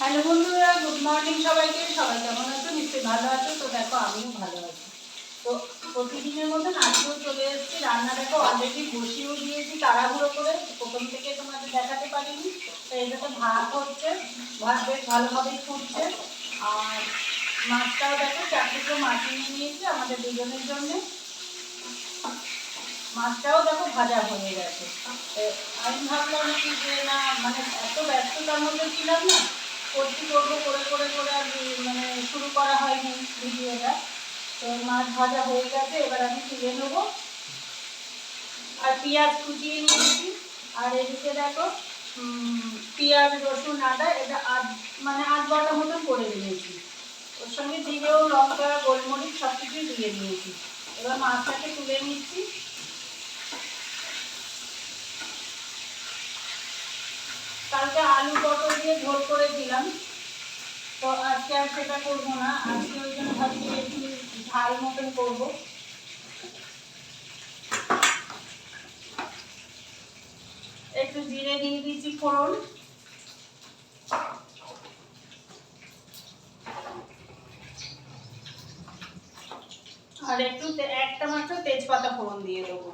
Hello বন্ধুরা good morning সবাইকে। সবাই কেমন আছো? নিশ্চয়ই ভালো আছো। তো দেখো, আমিও ভালো আছি। তো প্রতিদিনের মতন আজকেও চলে এসেছি। রান্না দেখো অলরেডি বসিয়েও দিয়েছি তাড়াহুড়ো করে। প্রথম থেকে তোমাদের দেখাতে পারিনি। তো এটাতে ভাত হচ্ছে। ভাত বেশ ভালোভাবেই ফুটছে। আর মাছটাও দেখো চারটুকরো মাছ নিয়ে নিয়েছি আমাদের দুজনের জন্যে। মাছটাও দেখো, ভাজা হয়ে গেছে। আমি ভাবলাম কি যে, না মানে এত ব্যস্ততার মধ্যে ছিলাম না। করছি করব করে করে করে আর মানে শুরু করা হয়নি ভিডিওটা। তো মাছ ভাজা হয়ে গেছে, এবার আমি তুলে নেব। আর পেঁয়াজ কুচিয়ে নিয়েছি। আর এদিকে দেখো পেঁয়াজ, রসুন, আদা, এটা আধ মানে আধ বাটা মতন করে দিয়েছি ওর সঙ্গে জিরেও, লঙ্কা, গোলমরিচ সব কিছুই দিয়ে দিয়েছি। এবার মাছটাকে তুলে নিচ্ছি। কালকে আলু পটল দিয়ে ঝোল করেছিলাম তো আজকে আর সেটা করব না। আজকে ওই জন্য ভাবছি একটু ঝাল মতন করব। একটু জিরে দিয়ে দিচ্ছি ফোড়ন। আর একটু একটা মাত্র তেজপাতা ফোড়ন দিয়ে দেবো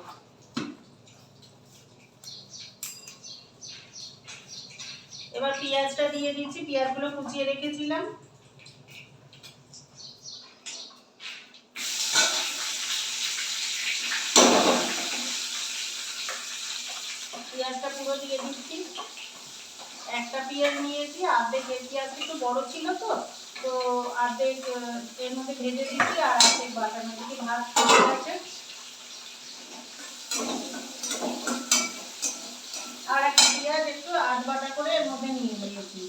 এবার পেঁয়াজটা দিয়ে দিচ্ছি, পেঁয়াজগুলো কুচিয়ে রেখেছিলাম। পেঁয়াজটা পুরো দিয়ে দিচ্ছি। একটা পেঁয়াজ নিয়েছি অর্ধেক এই পেঁয়াজটা একটু বড় ছিল তো তো অর্ধেক এর মধ্যে ভেজে দিচ্ছি আর অর্ধেক বাটার। মধ্যে ভাত হয়ে গেছে আর একটা পেঁয়াজ একটু আধ বাটা করে এর মধ্যে নিয়ে নিয়েছি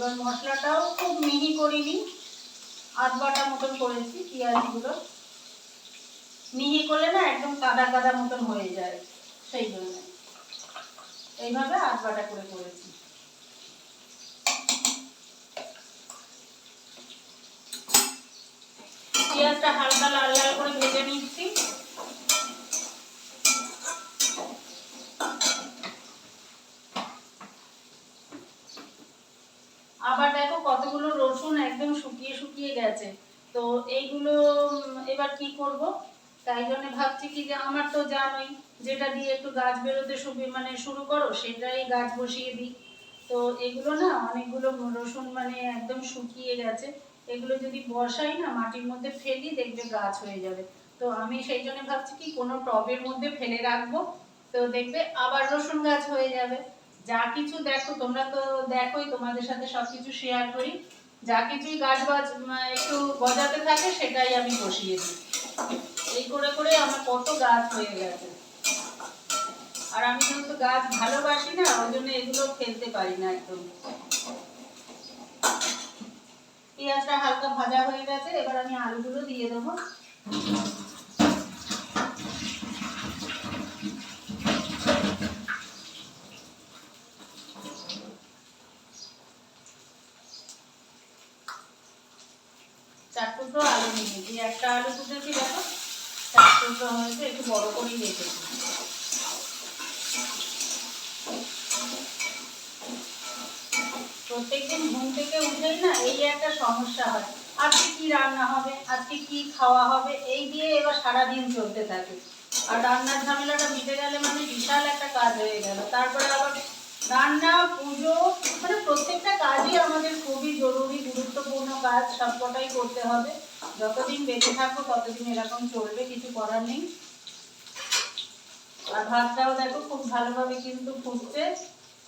এবার মশলাটাও খুব মিহি করিনি আধ বাটা মতন করেছি পেঁয়াজগুলো। মিহি করলে না একদম কাদা কাদা মতন হয়ে যায়, সেই জন্য। এইভাবে আধ বাটা করে করেছি। পেঁয়াজটা হালকা লাল লাল করে ভেজে নিচ্ছি। আবার দেখো কতগুলো রসুন একদম শুকিয়ে শুকিয়ে গেছে। তো এইগুলো এবার কি করব? তাই জন্য ভাবছি কি যে আমার তো জানোই, যেটা দিয়ে একটু গাছ বেরোতে সুবি মানে শুরু করো, সেটাই গাছ বসিয়ে দিই। তো এগুলো না, অনেকগুলো রসুন মানে একদম শুকিয়ে গেছে। এগুলো যদি বসাই না, মাটির মধ্যে ফেলি, দেখবে গাছ হয়ে যাবে। তো আমি সেই জন্য ভাবছি কি, কোনো টবের মধ্যে ফেলে রাখব। তো দেখবে আবার রসুন গাছ হয়ে যাবে। যা কিছু দেখো, তোমরা তো দেখোই, তোমাদের সাথে সবকিছু শেয়ার করি। যা কিছুই গাছ বাজ একটু গজাতে থাকে, সেটাই আমি বসিয়ে দিই। এই করে করে আমার কত গাছ হয়ে গেছে। আর আমি যেহেতু গাছ ভালোবাসি না, ওই জন্য এগুলো ফেলতে পারি না একদম। পেঁয়াজটা হালকা ভাজা হয়ে গেছে, এবার আমি আলুগুলো দিয়ে দেবো চার টুকরো আলু নিয়েছি একটা আলু তুলেছি দেখো চার টুকরো হয়েছে একটু বড় করেই রেখেছি প্রত্যেকদিন ঘুম থেকে উঠেই না এই একটা সমস্যা হয়। আজকে কি রান্না হবে? আজকে কি খাওয়া হবে? এই দিয়ে এবার সারাদিন চলতে থাকে। আর রান্নার ঝামেলাটা মিটে গেলে মানে বিশাল একটা কাজ হয়ে গেল। তারপরে আবার রান্না, পুজো মানে প্রত্যেকটা কাজই আমাদের খুবই জরুরি, গুরুত্বপূর্ণ কাজ সবকটাই করতে হবে। যতদিন বেঁচে থাকব ততদিন এরকম চলবে, কিছু করার নেই। আর ভাতটাও দেখো খুব ভালোভাবে কিন্তু ফুটছে।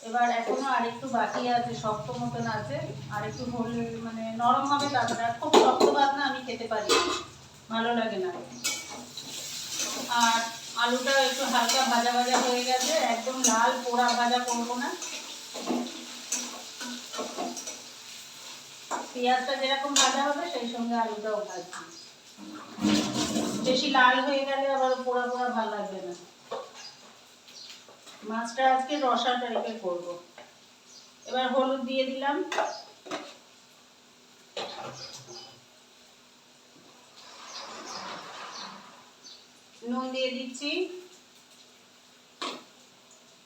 এবার এখনও আরেকটু বাকি আছে, শক্ত মতন আছে। আর একটু মানে নরম হবে তারপরে আর খুব শক্ত ভাত না আমি খেতে পারি ভালো লাগে না। আর আলুটা একটু হালকা ভাজা ভাজা হয়ে গেছে, একদম লাল পোড়া ভাজা করব না। পেঁয়াজটা যেরকম ভাজা হবে, সেই সঙ্গে আলুটাও ভাজছি। বেশি লাল হয়ে গেলে আবার পোড়া পোড়া ভালো লাগবে না। মাছটা আজকে রসা টাইপের করব। এবার হলুদ দিয়ে দিলাম। নুন দিয়ে দিচ্ছি।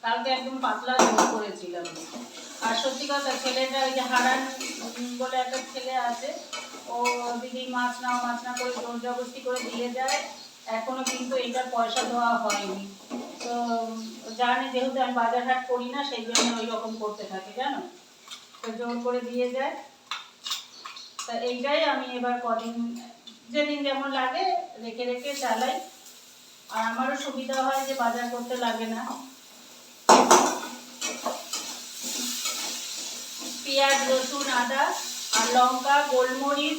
কালকে একদম পাতলা ঝোল করেছিলাম। আর সত্যি কথা, ছেলেটা ওই যে হারান বলে একটা ছেলে আছে, ও দিদি মাছ নাও, মাছ না করে জোর জবরদস্তি করে দিয়ে যায়, এখনও কিন্তু এটার পয়সা দেওয়া হয়নি। তো জানে যেহেতু আমি বাজার হাট করি না, সেই জন্য ওই রকম করতে থাকে, জানো? তো জোর করে দিয়ে যায়। তা এইটাই আমি এবার কদিন, যেদিন যেমন লাগে রেখে রেখে চালাই। আর আমারও সুবিধা হয় যে বাজার করতে লাগে না। পেঁয়াজ, রসুন, আদা আর লঙ্কা, গোলমরিচ,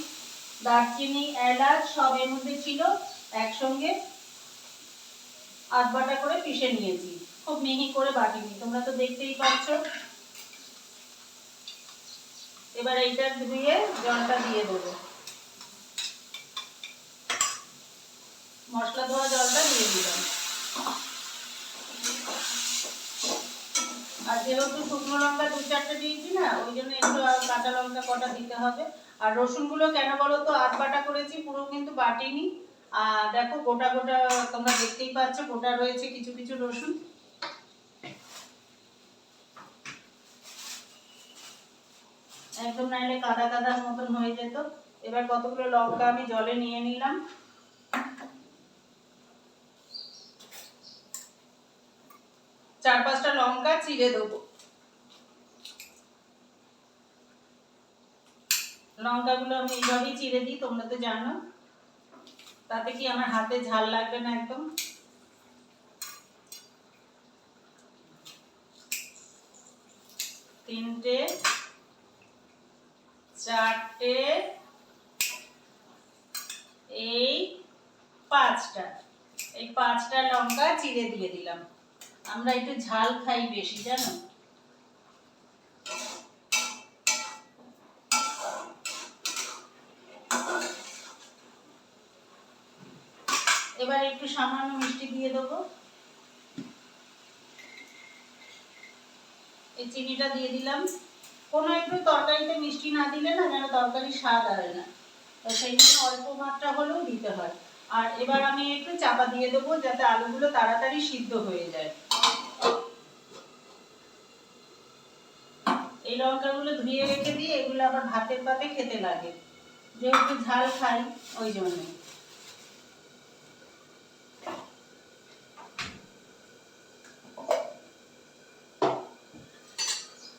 দারচিনি, এলাচ সব এর মধ্যে ছিল একসঙ্গে। আধ বাটা করে পিষে নিয়েছি। খুব মিহি করে বাটিনি, তোমরা তো দেখতেই পাচ্ছ। এবার এইটা ধুয়ে জলটা দিয়ে দেবো। মশলা ধোয়া জলটা দিয়ে দিলাম। আর যেহেতু শুকনো লঙ্কা দু চারটে দিয়েছি না, ওই জন্য একটু আর কাঁচা লঙ্কা কটা দিতে হবে। আর রসুনগুলো কেন বলো তো, আধ বাটা করেছি, পুরো কিন্তু বাটিনি। দেখো, গোটা গোটা তোমরা দেখতেই পাচ্ছ, গোটা রয়েছে কিছু কিছু রসুন। একদম নাইলে কাদা কাদার মতন হয়ে যেত। এবার কতগুলো লঙ্কা আমি জলে নিয়ে নিলাম। চার পাঁচটা লঙ্কা চিড়ে দেবো। লঙ্কাগুলো আমি এইভাবেই চিড়ে দিই, তোমরা তো জানো। তাতে কি আমার হাতে ঝাল লাগবে না একদম? তিনটে, চারটে, এই পাঁচটা। এই পাঁচটা লঙ্কা চিড়ে দিয়ে দিলাম। আমরা একটু ঝাল খাই বেশি, জানো? এবার একটু সামান্য মিষ্টি দিয়ে দেবো। এই চিনিটা দিয়ে দিলাম। কোনো একটু তরকারিতে মিষ্টি না দিলে না যেন তরকারি স্বাদ হয় না। তো সেই জন্য অল্প মাত্রা হলেও দিতে হয়। আর এবার আমি একটু চাপা দিয়ে দেবো যাতে আলুগুলো তাড়াতাড়ি সিদ্ধ হয়ে যায়। এই লঙ্কাগুলো ধুয়ে রেখে দিয়ে এগুলো আবার ভাতের পাতে খেতে লাগে। যেহেতু ঝাল খাই, ওই জন্য।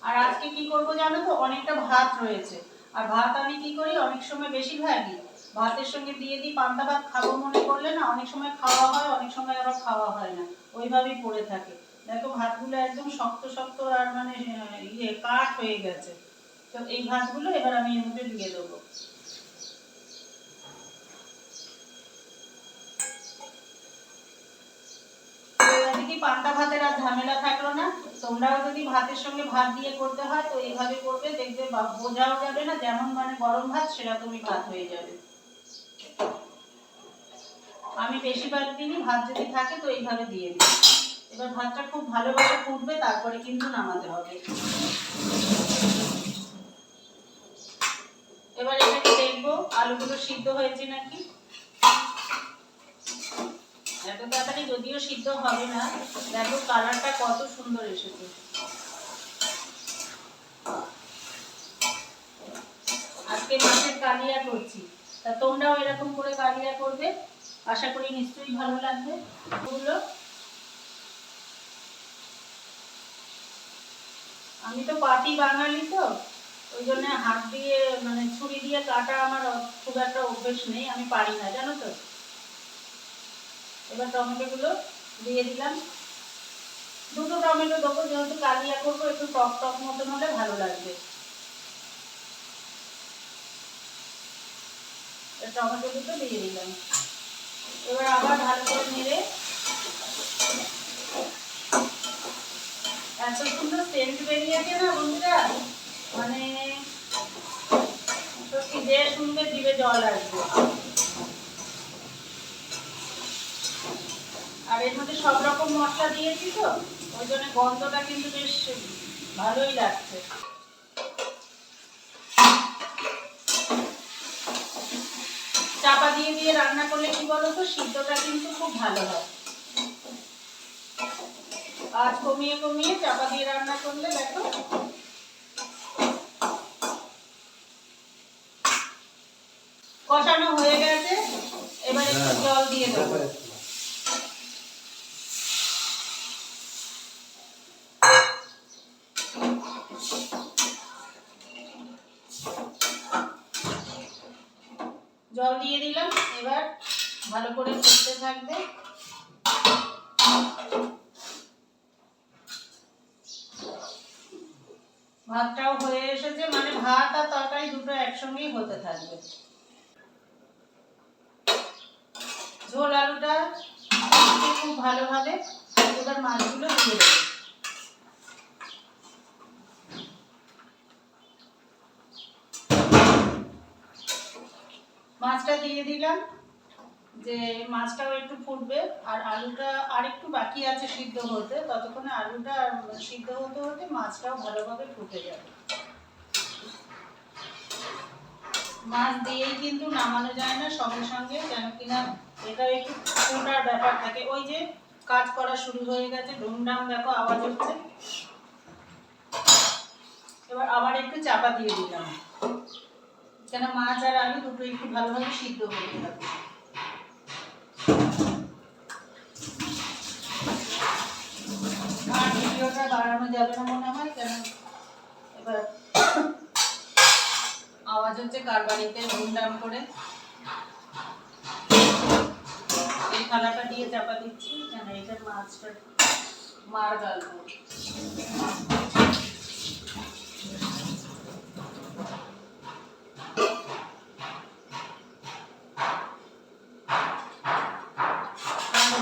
আর আজকে কি করব জানো তো? অনেকটা ভাত রয়েছে। আর ভাত আমি কি করি? অনেক সময় বেশিরভাগই ভাতের সঙ্গে দিয়ে দিই, পান্তা ভাত খাব মনে করলে না অনেক সময় খাওয়া হয়, অনেক সময় আবার খাওয়া হয় না। ওইভাবেই পড়ে থাকে। দেখো ভাতগুলো একদম শক্ত শক্ত আর মানে ইয়ে কাঠ হয়ে গেছে। তো এই ভাতগুলো এবার আমি এর মধ্যে দিয়ে দেবো এবারে কি পান্তা ভাতের আর ঝামেলা থাকল না। তোমরাও যদি ভাতের সঙ্গে ভাত দিয়ে করতে হয়, তো এইভাবে করবে, দেখবে বোঝাও যাবে না যেমন মানে গরম ভাত, সেরকমই ভাত হয়ে যাবে। আমি বেশিরভাগ দিনই ভাত যদি থাকে, তো এইভাবে দিয়ে দিই। এবার ভাতটা খুব ভালোভাবে ফুটবে, তারপরে কিন্তু নামাতে হবে। এবার এটাকে দেখব আলুগুলো সিদ্ধ হয়েছে নাকি? এত তাড়াতাড়ি যদিও সিদ্ধ হবে না, দেখো কালারটা কত সুন্দর এসেছে। আজকে মাছের কালিয়া করছি। তা তোমরাও এরকম করে কালিয়া করবে, আশা করি নিশ্চয়ই ভালো লাগবে। ওগুলো আমি তো পাতি বাঙালি তো, ওই জন্য হাত দিয়ে মানে ছুরি দিয়ে কাটা আমার খুব একটা অভ্যেস নেই, আমি পারি না, জানো তো? এবার টমেটোগুলো দিয়ে দিলাম। দুটো টমেটো দেবো, যেহেতু কালিয়া করব, একটু টক টক মতন হলে ভালো লাগবে। টমেটো দুটো দিয়ে দিলাম। এবার আবার ভালো করে নেড়ে এত সুন্দর সেন্ট বেরিয়েছে না বন্ধুরা? মানে সত্যি যে শুনবে জিভে জল আসবে। আর এর মধ্যে সব রকম মশলা দিয়েছি তো ওই জন্য গন্ধটা কিন্তু বেশ ভালোই লাগছে। চাপা দিয়ে দিয়ে রান্না করলে কি বলতো সিদ্ধটা কিন্তু খুব ভালো হয়। আর কমিয়ে কমিয়ে চাপা দিয়ে রান্না করলে দেখো কষানো হয়ে গেছে এবারে হ্যাঁ। জল দিয়ে দেবো। থাকবে ঝোল আলুটা খুব ভালোভাবে এবার মাছগুলো মাছটা দিয়ে দিলাম যে মাছটাও একটু ফুটবে আর আলুটা আর একটু বাকি আছে সিদ্ধ হতে, ততক্ষণে আলুটা সিদ্ধ হতে হতে মাছটাও ভালোভাবে ফুটে যাবে। মাছ দিয়েই কিন্তু নামানো যায় না, সঙ্গে সঙ্গে কেন কিনা এটা একটু ফোটার ব্যাপার থাকে। ওই যে কাজ করা শুরু হয়ে গেছে, ডুমডাম দেখো আওয়াজ হচ্ছে। এবার আবার একটু চাপা দিয়ে দিলাম। কেন মাছ আর আলু দুটো একটু ভালোভাবে সিদ্ধ হয়ে যাবে আর ভিডিওটা বাড়ানো যাবে না মনে হয়, কেন এবার আওয়াজ হচ্ছে কার বাড়িতে? ধুমধাম করে। এই থালাটা দিয়ে চাপা দিচ্ছি, কেন মাছটা মার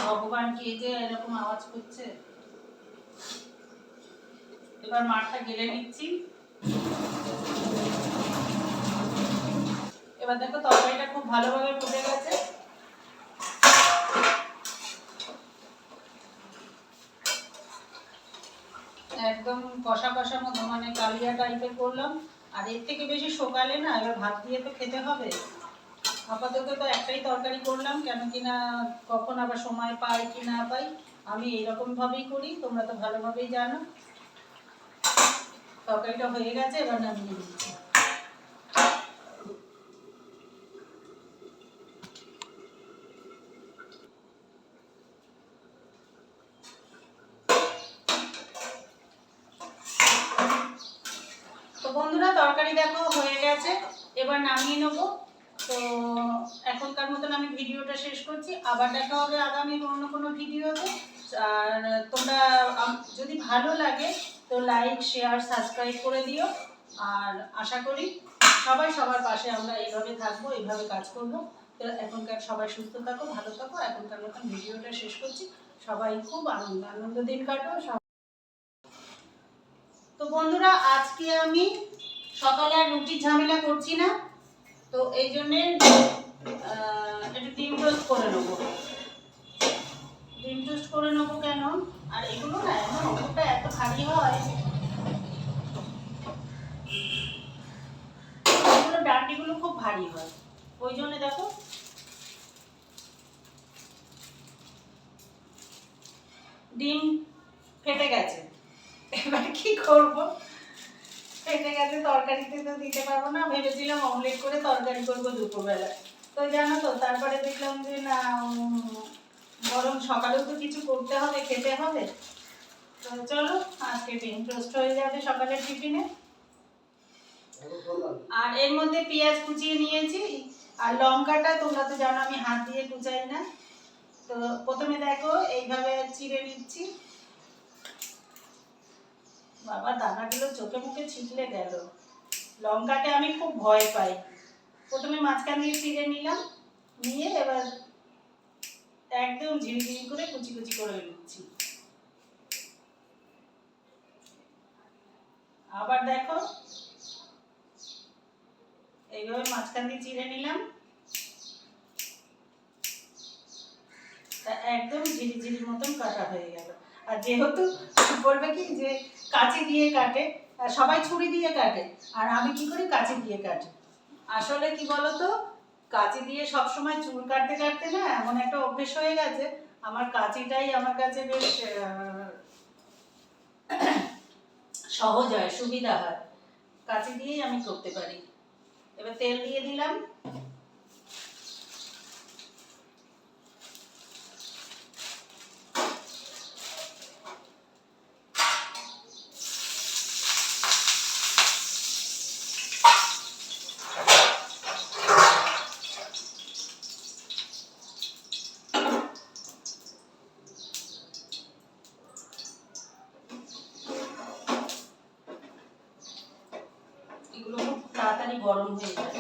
ভগবান কে যে এরকম আওয়াজ করছে? এবার মাঠটা গেলে নিচ্ছি। এবার দেখো তরকারিটা খুব ভালোভাবে ফুটে গেছে। একদম কষা কষা মতো মানে কালিয়া টাইপের করলাম। আর এর থেকে বেশি সকালে না, এবার ভাত দিয়ে তো খেতে হবে। আপাতত তো একটাই তরকারি করলাম, কেন কিনা কখন আবার সময় পাই কি না পাই, আমি এইরকম ভাবেই করি, তোমরা তো ভালোভাবেই জানো। তরকারিটা হয়ে গেছে, এবার নামিয়ে দিচ্ছি তো বন্ধুরা তরকারি দেখো হয়ে গেছে এবার নামিয়ে নেব। তো এখনকার মতন আমি ভিডিওটা শেষ করছি। আবার দেখা হবে আগামী অন্য কোনো ভিডিওতে। আর তোমরা যদি ভালো লাগে, তো লাইক, শেয়ার, সাবস্ক্রাইব করে দিও। আর আশা করি সবাই সবার পাশে আমরা এইভাবে থাকব, এইভাবে কাজ করব। তো এখনকার সবাই সুস্থ থাকো, ভালো থাকো। এখনকার মতন ভিডিওটা শেষ করছি। সবাই খুব আনন্দ আনন্দ দিন কাটো। তো বন্ধুরা, আজকে আমি সকালে আর রুটির ঝামেলা করছি না, তো এই জন্যে একটু ডিম টোস্ট করে নেব। ডিম টোস্ট করে নেব কেন? আর এগুলো না এত ভারী হয়। এগুলো ডান্ডিগুলো খুব ভারী হয়। ওই জন্য দেখো। ডিম ফেটে গেছে। এবার কি করব? ফেটে গেছে তরকারিতে তো দিতে পারব না? ভেবেছিলাম অমলেট করে তরকারি করব দুপুরবেলা। তো জানো তো, তারপরে দেখলাম যে না বরং সকালেও তো কিছু করতে হবে, খেতে হবে। তো চলো, আজকে ডিম টোস্ট হয়ে যাবে সকালের টিফিনে। আর এর মধ্যে পেঁয়াজ কুচিয়ে নিয়েছি, আর লঙ্কাটা তোমরা তো জানো আমি হাত দিয়ে কুচাই না। তো প্রথমে দেখো, এইভাবে চিড়ে নিচ্ছি। বাবা দানাগুলো চোখে মুখে ছিটলে গেল। লঙ্কাকে আমি খুব ভয় পাই। প্রথমে মাঝখান দিয়ে চিড়ে নিলাম, নিয়ে এবার একদম ঝিরিঝিরি করে কুচি কুচি করে নিচ্ছি। আবার দেখো, এইভাবে মাঝখান দিয়ে চিড়ে নিলাম। তা একদম ঝিরিঝিরি মতন কাটা হয়ে গেল। আর যেহেতু বলবে কি যে কাঁচি দিয়ে কাটে সবাই ছুরি দিয়ে কাটে, আর আমি কি করি, কাঁচি দিয়ে কাটি। আসলে কি বলতো, কাঁচি দিয়ে সব সময় চুল কাটতে কাটতে না এমন একটা অভ্যেস হয়ে গেছে, আমার কাঁচিটাই আমার কাছে বেশ সহজ হয়, সুবিধা হয়। কাঁচি দিয়েই আমি করতে পারি। এবার তেল দিয়ে দিলাম এগুলো খুব তাড়াতাড়ি গরম হয়ে যায়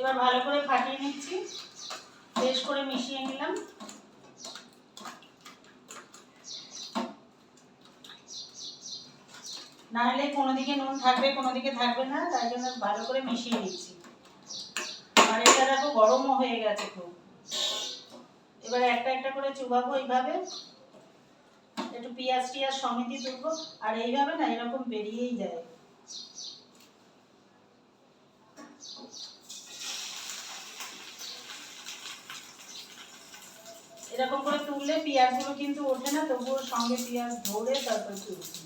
এবার ভালো করে ফাটিয়ে নিচ্ছি বেশ করে মিশিয়ে নিলাম না হলে কোনো দিকে নুন থাকবে কোনো দিকে থাকবে না, তাই জন্য ভালো করে মিশিয়ে নিচ্ছি আর এটা দেখো গরমও হয়ে গেছে খুব। এবার একটা একটা করে চুবাবো এইভাবে। একটু পেঁয়াজ টিয়াজ সমিতি তুলবো। আর এইভাবে না এরকম বেরিয়েই যায়। এরকম করে তুললে পেঁয়াজগুলো কিন্তু ওঠে না, তবুও সঙ্গে পেঁয়াজ ধরে তারপর তুলছি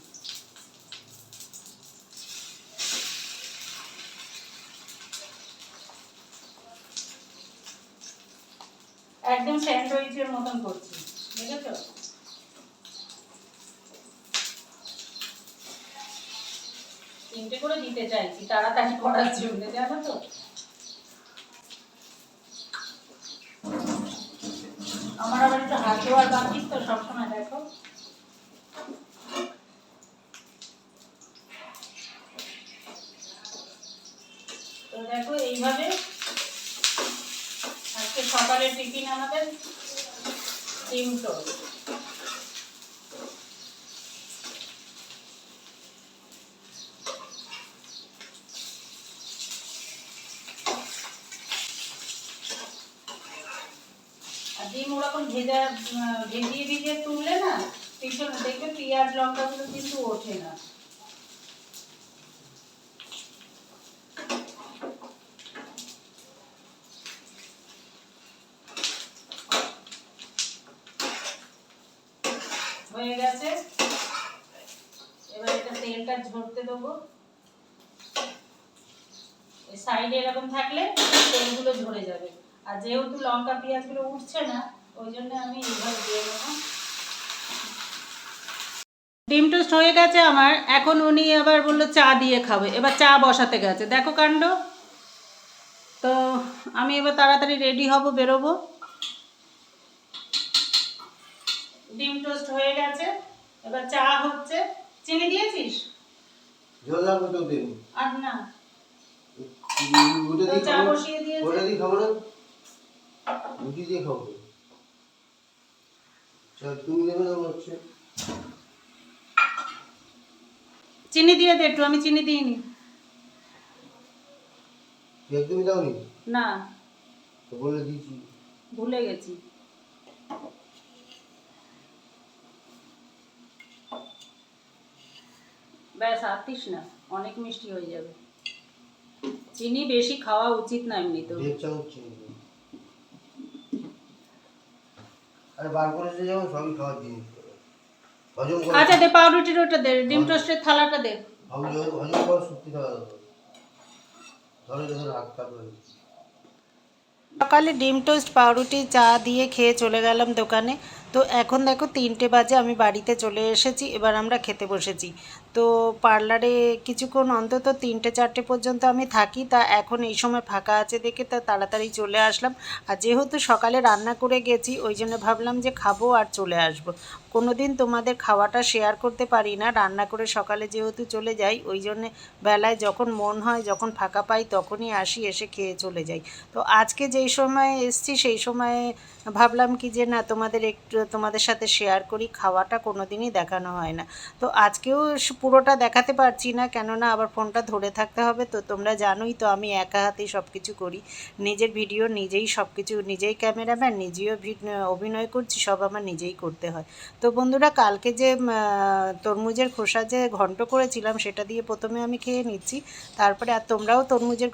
একদম স্যান্ডউইচের মতন করছি বুঝেছ তিনটে করে দিতে চাইছি, তাড়াতাড়ি করার জন্য, জানো তো? আমার আবার একটু হাত ধোয়ার বাকি, তো সবসময় দেখো তো দেখো এইভাবে আজকে সকালে টিফিন আমাদের ডিম টোস্ট আর ডিম ওরকম ভেজা ভেজিয়ে ভিজিয়ে তুললে না, পিছনে দেখবে পেঁয়াজ লঙ্কাগুলো কিন্তু ওঠে না। হয়ে গেছে। এবার এটা তেলটা ঝরতে দেবো। সাইডে এরকম থাকলে তেলগুলো ঝরে যাবে। আর যেহেতু লঙ্কা পেঁয়াজগুলো উঠছে না ওই জন্য আমি এইভাবে দিয়ে দেবো। ডিম টোস্ট হয়ে গেছে আমার। এখন উনি আবার বলল চা দিয়ে খাবে। এবার চা বসাতে গেছে। দেখো কাণ্ড। তো আমি এবার তাড়াতাড়ি রেডি হব বেরোবো। ডিম টোস্ট হয়ে গেছে। এবার চা হচ্ছে। চিনি দিয়েছিস? আর না। চা বসিয়ে দিয়েছে। রুটি দিয়ে খাব। চল তুমি নেবে না হচ্ছে? চিনি দিয়ে দে একটু আমি চিনি দিইনি। একদমই দাওনি? না। তো বলে দিয়েছি ভুলে গেছি। ব্যাস আতিস না অনেক মিষ্টি হয়ে যাবে। চিনি বেশি খাওয়া উচিত না এমনিতেও দেড় চামচ চিনি দিই। আরে বার করেছে যখন সবই খাওয়ার জিনিস হজম করে আচ্ছা দে পাউরুটির ওটা দে ডিম টোস্টের থালাটা দে। হজম হজম করার শক্তি থাকা ধরে ধরে হাত কাটবে সকালে ডিম টোস্ট পাউরুটি চা দিয়ে খেয়ে চলে গেলাম দোকানে। তো এখন দেখো তিনটে বাজে আমি বাড়িতে চলে এসেছি এবার আমরা খেতে বসেছি। তো পার্লারে কিছুক্ষণ অন্তত তিনটে, চারটে পর্যন্ত আমি থাকি। তা এখন এই সময় ফাঁকা আছে দেখে তা তাড়াতাড়ি চলে আসলাম। আর যেহেতু সকালে রান্না করে গেছি, ওই জন্য ভাবলাম যে খাব আর চলে আসব। কোনো দিন তোমাদের খাওয়াটা শেয়ার করতে পারি না, রান্না করে সকালে যেহেতু চলে যাই, ওই জন্যে বেলায় যখন মন হয়, যখন ফাঁকা পাই, তখনই আসি, এসে খেয়ে চলে যাই। তো আজকে যেই সময় এসছি, সেই সময়ে ভাবলাম কি যে না, তোমাদের একটু তোমাদের সাথে শেয়ার করি, খাওয়াটা কোনো দিনই দেখানো হয় না। তো আজকেও পুরোটা দেখাতে পারছি না, কেননা আবার ফোনটা ধরে থাকতে হবে। তো তোমরা জানোই তো আমি একা হাতেই সব কিছু করি। নিজের ভিডিও নিজেই সব কিছু নিজেই ক্যামেরাম্যান, নিজেও অভিনয় করছি, সব আমার নিজেই করতে হয়। তো বন্ধুরা, কালকে যে তরমুজের খোসা যে ঘন্ট করেছিলাম, সেটা দিয়ে প্রথমে আমি খেয়ে নিচ্ছি। তারপরে আর তোমরাও তরমুজের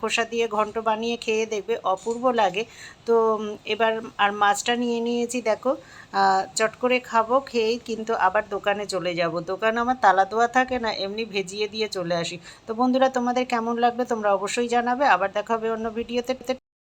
খোসা দিয়ে ঘন্ট বানিয়ে খেয়ে দেখবে, অপূর্ব লাগে। তো এবার আর মাছটা নিয়ে নিয়েছি, দেখো। চট করে খাব, খেয়েই কিন্তু আবার দোকানে চলে যাব। দোকান আমার তালা দোয়া থাকে না, এমনি ভেজিয়ে দিয়ে চলে আসি। তো বন্ধুরা, তোমাদের কেমন লাগবে তোমরা অবশ্যই জানাবে। আবার দেখা হবে অন্য ভিডিওতে